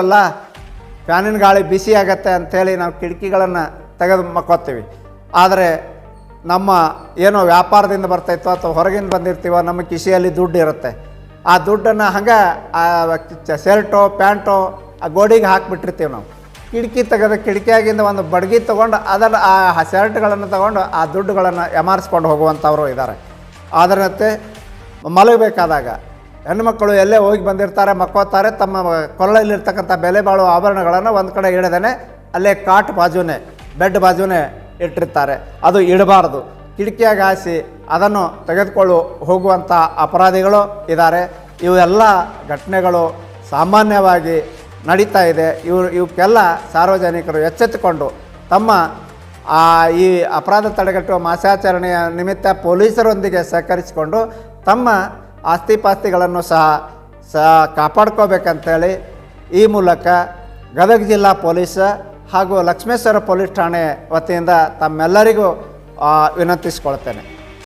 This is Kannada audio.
ಅಲ್ಲ, ಫ್ಯಾನಿನ ಗಾಳಿ ಬಿಸಿ ಆಗತ್ತೆ ಅಂಥೇಳಿ ನಾವು ಕಿಟಕಿಗಳನ್ನು ತೆಗೆದು ಮಕ್ಕೋತೀವಿ. ಆದರೆ ನಮ್ಮ ಏನೋ ವ್ಯಾಪಾರದಿಂದ ಬರ್ತೈತೋ ಅಥವಾ ಹೊರಗಿಂದ ಬಂದಿರ್ತೀವೋ ನಮ್ಮ ಕಿಸಿಯಲ್ಲಿ ದುಡ್ಡು ಇರುತ್ತೆ. ಆ ದುಡ್ಡನ್ನು ಹಂಗೆ ಆ ಶರ್ಟೋ, ಪ್ಯಾಂಟೋ, ಆ ಗೋಡಿಗೆ ಹಾಕಿಬಿಟ್ಟಿರ್ತೀವಿ ನಾವು. ಕಿಟಕಿ ತೆಗೆದ ಕಿಟಕಿಯಾಗಿಂದ ಒಂದು ಬಡ್ಗಿ ತೊಗೊಂಡು ಅದನ್ನು ಆ ಶರ್ಟ್ಗಳನ್ನು ತೊಗೊಂಡು ಆ ದುಡ್ಡುಗಳನ್ನು ಎಮಾರಿಸ್ಕೊಂಡು ಹೋಗುವಂಥವರು ಇದ್ದಾರೆ. ಅದರಂತೆ ಮಲಗಬೇಕಾದಾಗ ಹೆಣ್ಣುಮಕ್ಕಳು ಎಲ್ಲೇ ಹೋಗಿ ಬಂದಿರ್ತಾರೆ, ಮಕ್ಕೋತಾರೆ, ತಮ್ಮ ಕೊರಳಲ್ಲಿರ್ತಕ್ಕಂಥ ಬೆಲೆ ಬಾಳುವ ಆಭರಣಗಳನ್ನು ಒಂದು ಕಡೆ ಇಡದೇನೆ ಅಲ್ಲೇ ಕಾಟ್ ಬಾಜುನೇ, ಬೆಡ್ ಬಾಜುನೇ ಇಟ್ಟಿರ್ತಾರೆ. ಅದು ಇಡಬಾರ್ದು. ಕಿಟಕಿಯಾಗಿ ಹಾಸಿ ಅದನ್ನು ತೆಗೆದುಕೊಳ್ಳು ಹೋಗುವಂಥ ಅಪರಾಧಿಗಳು ಇದ್ದಾರೆ ಇವೆಲ್ಲ ಘಟನೆಗಳು ಸಾಮಾನ್ಯವಾಗಿ ನಡೀತಾ ಇದೆ. ಇವು, ಇವಕ್ಕೆಲ್ಲ ಸಾರ್ವಜನಿಕರು ಎಚ್ಚೆತ್ತುಕೊಂಡು ತಮ್ಮ ಆ ಈ ಅಪರಾಧ ತಡೆಗಟ್ಟುವ ಮಾಸಾಚರಣೆಯ ನಿಮಿತ್ತ ಪೊಲೀಸರೊಂದಿಗೆ ಸಹಕರಿಸಿಕೊಂಡು ತಮ್ಮ ಆಸ್ತಿಪಾಸ್ತಿಗಳನ್ನು ಸಹ ಸಹ ಕಾಪಾಡ್ಕೋಬೇಕಂತೇಳಿ ಈ ಮೂಲಕ ಗದಗ ಜಿಲ್ಲಾ ಪೊಲೀಸ್ ಹಾಗೂ ಲಕ್ಷ್ಮೇಶ್ವರ ಪೊಲೀಸ್ ಠಾಣೆ ವತಿಯಿಂದ ತಮ್ಮೆಲ್ಲರಿಗೂ ವಿನಂತಿಸ್ಕೊಳ್ತೇನೆ.